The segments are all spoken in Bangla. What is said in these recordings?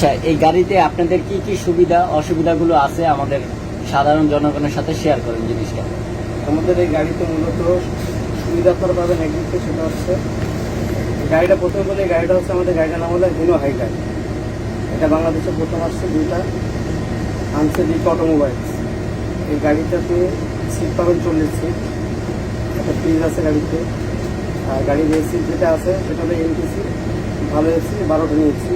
আচ্ছা এই গাড়িতে আপনাদের কি কি সুবিধা, অসুবিধাগুলো আছে আমাদের সাধারণ জনগণের সাথে শেয়ার করেন জিনিসটা? আমাদের এই গাড়িতে মূলত সুবিধা পাবেন একদিকে সেটা হচ্ছে, গাড়িটা প্রথম বলে গাড়িটা হচ্ছে আমাদের গাড়িটার নাম হলো হিনো হাই গাড়ি এটা বাংলাদেশে প্রথম আসছে দুইটা, আনছে দিক অটোমোবাইলস এই গাড়িটাতে সিট পাবেন চল্লিশ সিট একটা ফ্রিজ আছে গাড়িতে। আর গাড়ির সিট যেটা আছে, সেটা হলো এনটিসি ভালো এসি বারোটা নিয়েছি।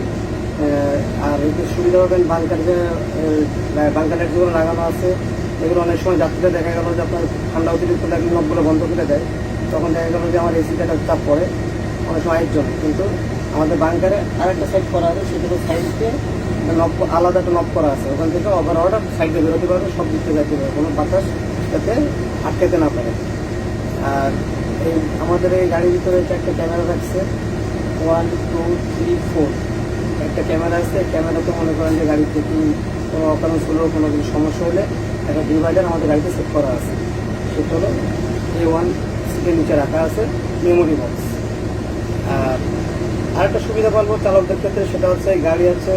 আর এতে সুবিধা পাবেন বাংকার যে বাংকারের যেগুলো লাগানো আছে, এগুলো অনেক সময় যাত্রীরা দেখা গেল যে আপনার ঠান্ডা অতিরিক্ত লাগলে নবগুলো বন্ধ করে দেয়। তখন দেখা গেল যে আমার এসিটা একটা চাপ পড়ে, অনেক সময় এর জন্য কিন্তু আমাদের বাংকারে আরেকটা সাইড করা আছে সেগুলো সাইডকে নব আলাদা একটা নব করা আছে। ওখান থেকে ওভার অর্ডার সাইডে বেরোতে পারবে, সব দিক থেকে যাইতে পারবে। কোনো বাতাস যাতে আটকাতে না পারে। আর এই আমাদের এই গাড়ির ভিতরে একটা ক্যামেরা রাখছে। ওয়ান টু থ্রি ফোর একটা ক্যামেরা আছে ক্যামেরাতে মনে করেন যে গাড়িতে কি কোনো অকারণ ছিল কোনো কিছু সমস্যা হলে একটা ডিভাইডার আমাদের গাড়িতে সেট করা আছে। সেটা হলো এ ওয়ান সিটের নিচে রাখা আছে মেমোরি বক্স আর আরেকটা সুবিধা পাবো চালকদের ক্ষেত্রে, সেটা হচ্ছে গাড়ি আছে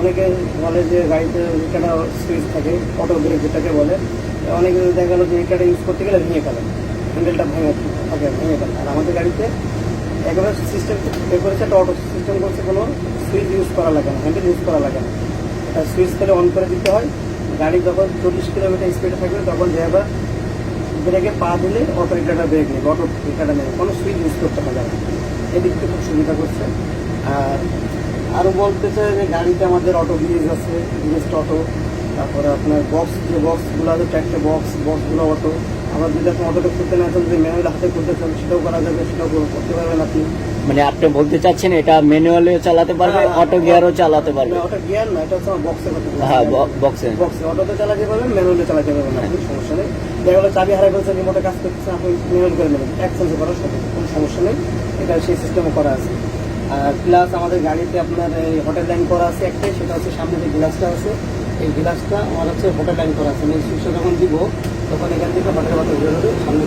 অনেকে বলে যে গাড়িতে রিকাটা সুইচ থাকে অটো ব্রেক যেটাকে বলে, অনেকে দেখা গেলো যে রিকাটা ইউজ করতে গেলে ভেঙে ফেলে। হ্যান্ডেলটা ভেঙে থাকে, ভেঙে ফেলে। আর আমাদের গাড়িতে একেবারে সিস্টেম বের করেছে একটা অটো সিস্টেম করছে কোনো সুইচ ইউজ করা লাগে না হ্যান্ডেল ইউজ করা লাগে না। সুইচ করে অন করে দিতে হয়। গাড়ি যখন চল্লিশ কিলোমিটার স্পিডে থাকবে, তখন ড্রাইভার ব্রেকে পা দিলে অটো রিকাটা ব্রেক নেবে অটো রিকাটা নেবে। কোনো সুইচ ইউজ করতে হবে না। এদিক থেকে খুব সুবিধা করছে। আর আরও বলতে চাই যে গাড়িতে আমাদের অটো ব্রিজ আছে ব্রিজ অটো তারপরে আপনার বক্স যে বক্সগুলো আছে, চারটে বক্স বক্সগুলো অটো আবার যদি আপনি অটোটা করতে না চান যদি ম্যানুয়াল হাতে করতে চান সেটাও করা যাবে সেটাও করতে পারবেন আপনি। মানে আপনি বলতে চাচ্ছেন এটা ম্যানুয়ালি চালাতে পারবে হ্যাঁ, অটো গিয়ারও চালাতে পারবে। ওটা গিয়ার না এটা হচ্ছে বক্সের কথা হ্যাঁ বক্সে বক্সে অটোতে চালাতে পারবেন ম্যানুয়ালি চালাতে পারবেন আপনি সমস্যা নেই। দেখা গেলো চাবি হারাই ফেলছে রিমোটে কাজ করতেছে আপনি ম্যানুয়াল করে নেবেন। এক সেন্সে করার কোনো সমস্যা নেই এটা সেই সিস্টেমও করা আছে। আর প্লাস আমাদের গাড়িতে আপনার হোটেল লাইন করা আছে একটাই সেটা হচ্ছে সামনে যে গ্লাসটা আছে এই গ্লাসটা আমার হচ্ছে হোটেল লাইন করা আছে। মানে সুইচটা যখন দিব, তখন এখান থেকে হোটেল বাতাস বেরোবে সামনে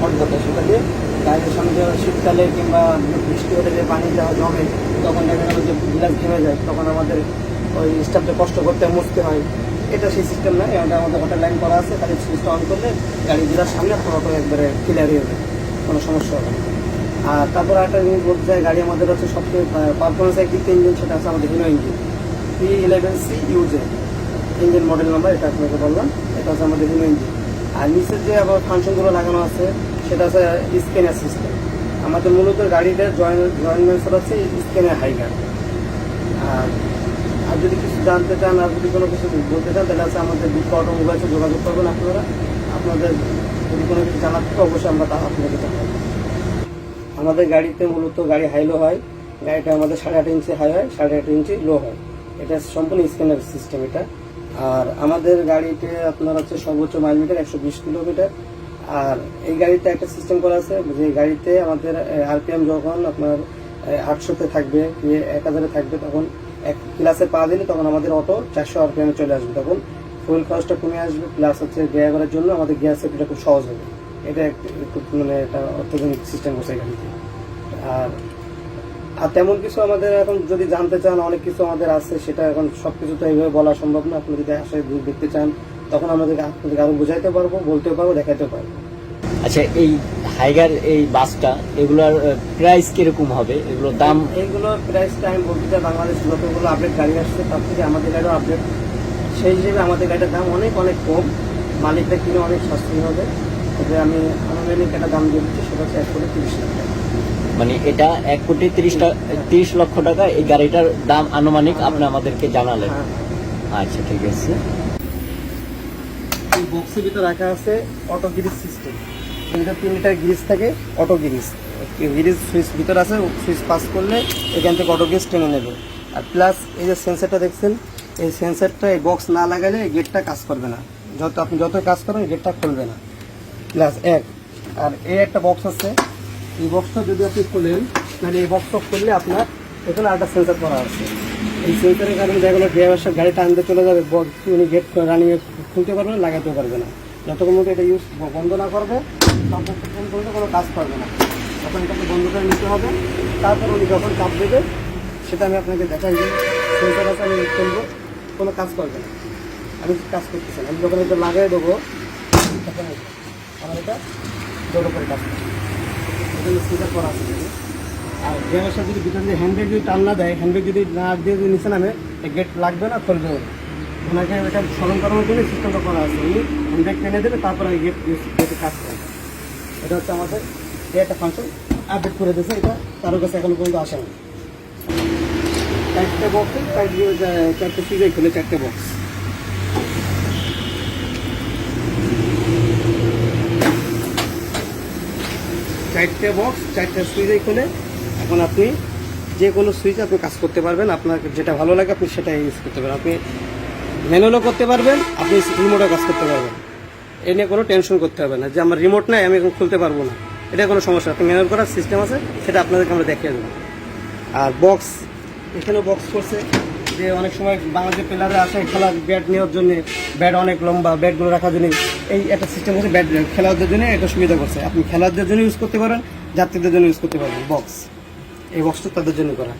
হট বাতাস সেটা দিয়ে গাড়ির সামনে যে শীতকালে কিংবা বৃষ্টি হলে যে পানি যাওয়া জমে, তখন দেখা গেলো যে গ্লাস ঘেমে যায়। তখন আমাদের ওই স্টাফটা কষ্ট করতে মুছতে হয়। এটা সেই সিস্টেম নয় এটা আমাদের হোটেল লাইন করা আছে। তাহলে সুইচটা অন করলে গাড়ি গ্লাস সামনে অটো একবারে ক্লিয়ার হবে কোনো সমস্যা হবে না। আর তারপর একটা জিনিস বলতে চাই, গাড়ি আমাদের হচ্ছে সবচেয়ে পারফরমেন্স একদিক ইঞ্জিন সেটা আছে আমাদের Hino engine P eleven C U J engine model number এটা আপনাকে বললাম। এটা হচ্ছে আমাদের হিনো ইঞ্জিন আর নিচের যে আবার ফাংশনগুলো লাগানো আছে, সেটা হচ্ছে স্ক্যানার সিস্টেম আমাদের মূলত গাড়িতে জয়েন্ট জয়েন্ট মেন্সার হচ্ছে স্ক্যানার হাই গার্ড আর আর যদি কিছু জানতে চান, আর যদি কোনো কিছু বলতে চান, তাহলে আছে আমাদের বিজ্ঞ অটোমোবাইলসে যোগাযোগ করবেন আপনারা। আপনাদের যদি কোনো কিছু জানার থাকে, অবশ্যই আমরা তা আপনাকে জানাব। আমাদের গাড়িতে মূলত গাড়ি হাই লো হয়। গাড়িটা আমাদের সাড়ে আট ইঞ্চি হাই হয়, সাড়ে আট ইঞ্চি লো হয়। এটা সম্পূর্ণ স্ক্যানার সিস্টেম এটা। আর আমাদের গাড়িতে আপনার হচ্ছে সর্বোচ্চ মাইল মিটার একশো বিশ কিলোমিটার। আর এই গাড়িতে একটা সিস্টেম করা আছে, যে গাড়িতে আমাদের আরপিএম যখন আপনার আটশোতে থাকবে এক হাজারে থাকবে, তখন এক ক্লাসে পা দিলে তখন আমাদের অটো চারশো আরপিএমে চলে আসবে। তখন ফুয়েল খরচটা কমে আসবে প্লাস হচ্ছে ড্রাইভারের জন্য আমাদের গ্যাস সেফটিটা খুব সহজ হবে। এটা এক- মানে একটা অত্যাধুনিক সিস্টেম করছে গাড়িতে। আর আর তেমন কিছু আমাদের এখন যদি জানতে চান অনেক কিছু আমাদের আছে সেটা এখন সব কিছু তো এইভাবে বলা সম্ভব না। আপনি যদি আসে দেখতে চান তখন আমাদের আপনাদেরকে আরও বোঝাইতে পারব বলতে পারব দেখাতে পারব। আচ্ছা এই হাইগার এই বাসটা এগুলোর প্রাইস কীরকম হবে? এগুলোর দাম? এইগুলো প্রাইসটা আমি বলতে চাই বাংলাদেশ যতগুলো আপডেট গাড়ি আসছে তার থেকে আমাদের গাড়িও আপডেট সেই হিসেবে আমাদের গাড়িটার দাম অনেক অনেক কম। মালিকটা কিনে অনেক সাশ্রয়ী হবে। তবে আমি আনুমানিক একটা দাম দিয়ে দিচ্ছি সেটা হচ্ছে এক কোটি তিরিশ লাখ টাকা। মানে এটা এক কোটি তিরিশটা তিরিশ লক্ষ টাকা এই গাড়িটার দাম আনুমানিক আপনি আমাদেরকে জানালেন। হ্যাঁ। আচ্ছা ঠিক আছে। এই বক্সের ভিতরে রাখা আছে অটো গিরিজ সিস্টেম। এটা তিন লিটার গিরিজ থাকে অটো গিরিজ। গিরিজ সুইচ ভিতরে আছে সুইচ পাস করলে এখান থেকে অটো গিরিজ টেনে নেবে। আর প্লাস এই যে সেন্সারটা দেখছেন এই সেন্সারটা এই বক্স না লাগালে গেটটা কাজ করবে না। যত আপনি যত কাজ করেন গেটটা খুলবে না। প্লাস এক আর এই একটা বক্স আছে এই বক্সটা যদি আপনি খুলেন, তাহলে এই বক্সটা খুললে আপনার এখানে আরেকটা সেন্সার করা আছে। এই সেন্সারের কারণে দেখা গেলো ড্রাইভার সাহেব গাড়িটা আনতে চলে যাবে উনি গেট রানিংয়ে খুলতে পারবে না, লাগাতেও পারবে না। যতক্ষণ মধ্যে এটা ইউজ বন্ধ না করবে ততক্ষণ পর্যন্ত কোনো কাজ করবে না। তখন এটাকে বন্ধ করে নিতে হবে। তারপর উনি যখন চাপ দেবে, সেটা আমি আপনাকে দেখাই সেন্সার আছে, আমি খুলবো, কোনো কাজ করবে না। আমি কাজ করতেছি আমি যখন এটা লাগাই দেবো, তখন আমার এটা জোর করে কাজ করবে। এখানে সেন্সার করা আর ড্রাইভার সাথে যদি ভিতরে যদি টান না দেয় হ্যান্ডব্রেক যদি না দিয়ে যদি নিচে নামে গেট লাগবে না খুলবে না। ওনাকে এটা স্মরণ করানোর জন্য সিস্টেমটা করা আছে। উনি হ্যান্ডব্রেক টেনে দেবে, তারপরে গেট গেটে কাজ এটা হচ্ছে আমাদের একটা ফাংশন আপডেট করে দিয়েছে এটা। কারও কাছে এখনও পর্যন্ত আসে না চারটে বক্সে চারটে সুইজাই খুলে চারটে বক্স চারটে বক্স চারটে সুইচই খুলে এখন আপনি যে কোনো সুইচ আপনি কাজ করতে পারবেন। আপনার যেটা ভালো লাগে আপনি সেটা ইউজ করতে পারবেন। আপনি ম্যানুয়ালও করতে পারবেন, আপনি রিমোটও কাজ করতে পারবেন। এ নিয়ে কোনো টেনশন করতে হবে না। যে আমার রিমোট নাই, আমি এখন খুলতে পারব না। এটা কোনো সমস্যা আপনি ম্যানুয়াল করার সিস্টেম আছে, সেটা আপনাদেরকে আমরা দেখিয়ে দেবো। আর বক্স এখানেও বক্স করছে। যে অনেক সময় বাংলাদেশের প্লেয়ারে আসে খেলার ব্যাট নেওয়ার জন্য ব্যাট অনেক লম্বা ব্যাটগুলো রাখার জন্য। এই একটা সিস্টেম হচ্ছে ব্যাট খেলোয়াড়দের জন্য এটা সুবিধা করছে। আপনি খেলোয়াড়দের জন্য ইউজ করতে পারেন, যাত্রীদের জন্য ইউজ করতে পারবেন। বক্স এই বক্সটা তাদের জন্য করা।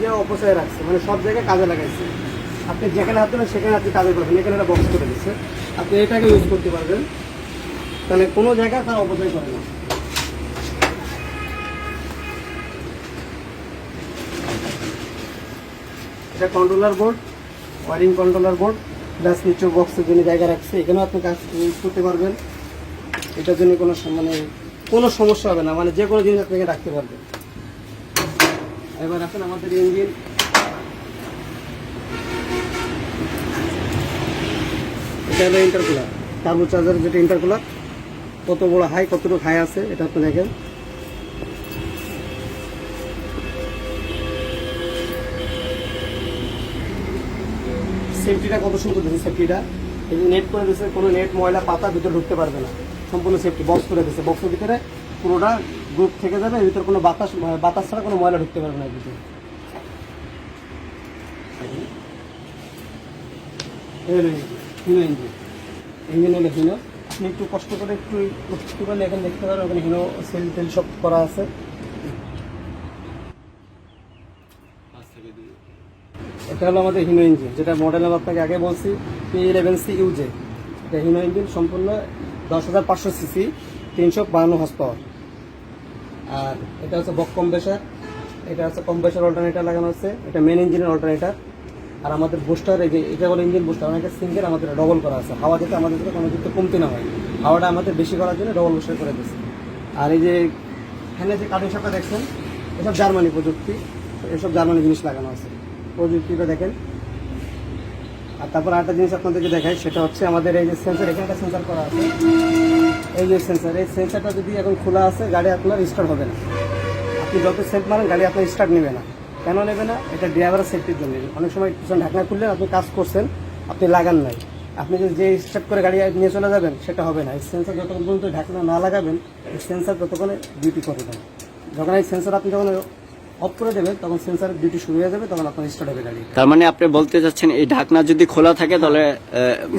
যে অপচয় রাখছে মানে সব জায়গায় কাজে লাগাইছে। আপনি যেখানে হাত সেখানে আপনি কাজে করবেন। এখানে একটা বক্স করে দিচ্ছে। আপনি এটাকে ইউজ করতে পারবেন। তাহলে কোনো জায়গায় তার অপচয় করে না। এটা controller board wiring controller board plus নিচু বক্সের জন্য জায়গা রাখছে। এখানেও আপনি কাজ করতে পারবেন। এটার জন্য কোনো মানে কোনো সমস্যা হবে না। মানে যে কোনো জিনিস আপনাকে রাখতে পারবেন এবার আসেন আমাদের ইঞ্জিন এটা হলো ইন্টারকুলার টার্বো চার্জার যেটা ইন্টারকুলার কত বড় হাই কতটুকু হাই আছে, এটা আপনি দেখেন। সেফটিটা কত সুন্দর দিয়েছে সেফটিটা এই যে নেট করে দিয়েছে কোনো নেট ময়লা পাতা ভিতরে ঢুকতে পারবে না। সম্পূর্ণ সেফটি বক্স করে দিয়েছে বক্সের ভিতরে পুরোটা গ্রুপ থেকে যাবে ভিতরে কোনো বাতাস বাতাস ছাড়া কোনো ময়লা ঢুকতে পারবে না ভিতরে। ইঞ্জিন, ইঞ্জিন হিনো আপনি একটু কষ্ট করে একটু একটু এখানে দেখতে পারেন ওখানে হিনো সেল টেল সব করা আছে। এটা হলো আমাদের হিনো ইঞ্জিন যেটা মডেল আমি আপনাকে আগে বলছি পি ইলেভেন সি ইউজে এটা হিনো ইঞ্জিন সম্পূর্ণ দশ হাজার পাঁচশো সিসি তিনশো বাহান্ন হর্স আর এটা হচ্ছে বক কম্প্রেসার এটা হচ্ছে কম্প্রেসার অল্টারনেটার লাগানো আছে, এটা মেন ইঞ্জিনের অল্টারনেটার আর আমাদের বুস্টার এই যে, এটা হলো ইঞ্জিন বুস্টার অনেকটা সিঙ্গেল আমাদের ডবল করা আছে। হাওয়া যাতে আমাদের কোনো দিকে কমতি না হয়। হাওয়াটা আমাদের বেশি করার জন্য ডবল বুস্টার করে দিচ্ছে আর এই যে, এখানে যে কাটিং শাপটা দেখছেন, এসব জার্মানি প্রযুক্তি, এসব জার্মানি জিনিস লাগানো আছে। প্রযুক্তিটা দেখেন। আর তারপর আরেকটা জিনিস আপনাদেরকে দেখাই, সেটা হচ্ছে আমাদের এই যে সেন্সার এখানে একটা সেন্সার করা আছে। এই যে সেন্সার এই সেন্সারটা যদি এখন খোলা আছে, গাড়ি আপনার স্টার্ট হবে না। আপনি যত সেট মারেন, গাড়ি আপনার স্টার্ট নেবে না। কেন নেবে না? এটা ড্রাইভারের সেফটির জন্য। অনেক সময় পিছনে ঢাকনা খুললেন আপনি কাজ করছেন, আপনি লাগান নাই। আপনি যদি যে স্টার্ট করে গাড়ি নিয়ে চলে যাবেন, সেটা হবে না। এই সেন্সার যতক্ষণ পর্যন্ত ঢাকনা না লাগাবেন, এই সেন্সার ততক্ষণে ডিউটি করে দেবে যখন এই সেন্সার আপনি যখন অফ করে দেবেন তখন সেন্সারের ডিউটি শুরু হয়ে যাবে তখন আপনার স্টার্ট হবে গাড়ি। তার মানে আপনি বলতে চাচ্ছেন এই ঢাকনা যদি খোলা থাকে তাহলে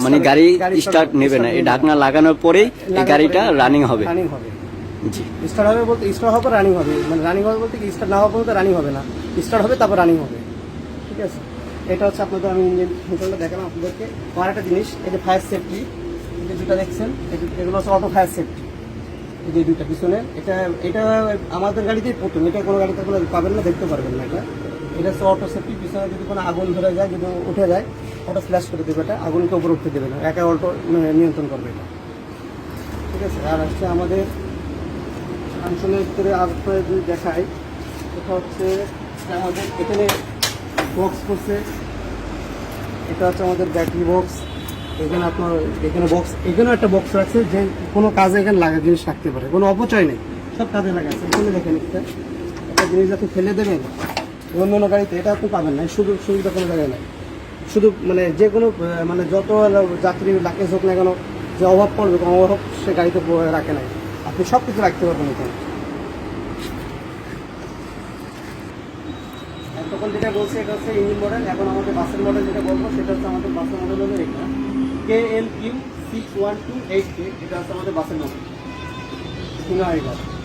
মানে গাড়ি স্টার্ট নেবে না। এই। ঢাকনা লাগানোর পরেই এই গাড়িটা রানিং হবে। রানিং হবে। জি। স্টার্ট হবে বলতে স্টার্ট হবে রানিং হবে। মানে রানিং হবে বলতে কি স্টার্ট না হওয়া পর্যন্ত রানিং হবে না। স্টার্ট হবে তারপর রানিং হবে। ঠিক আছে? এটা হচ্ছে আপনাদের আমি ইঞ্জিন দেখালাম আপনাদেরকে। আর একটা জিনিস যে ফায়ার সেফটি এই দেখছেন এগুলো হচ্ছে অটো ফায়ার সেফটি যে দুইটা পিছনে, এটা এটা আমাদের গাড়িতেই প্রথম। এটা কোনো গাড়িতে কোনো পাবেন না, দেখতে পারবেন না এটা। এটা হচ্ছে অটো সেফটি পিছনে যদি কোনো আগুন ধরে যায়, যদি উঠে যায় অটো ফ্ল্যাশ করে দেবে এটা, আগুনকে উপরে উঠতে দেবে না, একা মানে নিয়ন্ত্রণ করবে এটা। ঠিক আছে, আর হচ্ছে আমাদের ফাংশনের ভিতরে আপনার যদি দেখাই, এটা হচ্ছে আমাদের এখানে বক্স করছে। এটা হচ্ছে আমাদের ব্যাটারি বক্স এখানে আপনার, এখানে বক্স এখানেও একটা বক্স রাখছে যে কোনো কাজে এখানে লাগা জিনিস রাখতে পারে, কোনো অপচয় নেই, সব কাজে লাগাচ্ছে এখানে দেখেন একটা একটা জিনিস আপনি ফেলে দেবেন, অন্য অন্য গাড়িতে, এটা আপনি পাবেন না শুধু সুবিধা কোনো জায়গায় নাই। শুধু মানে যে কোনো মানে যত যাত্রী লাকেজ হোক না কেন, যে অভাব পড়বে, কোনো অভাব সে গাড়িতে রাখে নাই। আপনি সব কিছু রাখতে পারবেন এখানে। তখন যেটা বলছি, এটা হচ্ছে ইঞ্জিন মডেল এখন আমাদের বাসের মডেল যেটা বলব, সেটা হচ্ছে আমাদের বাসের মডেল হলো এটা। K L Q six one two eight K এটা হচ্ছে আমাদের বাসের নম্বর সিঙ্গারি আইডার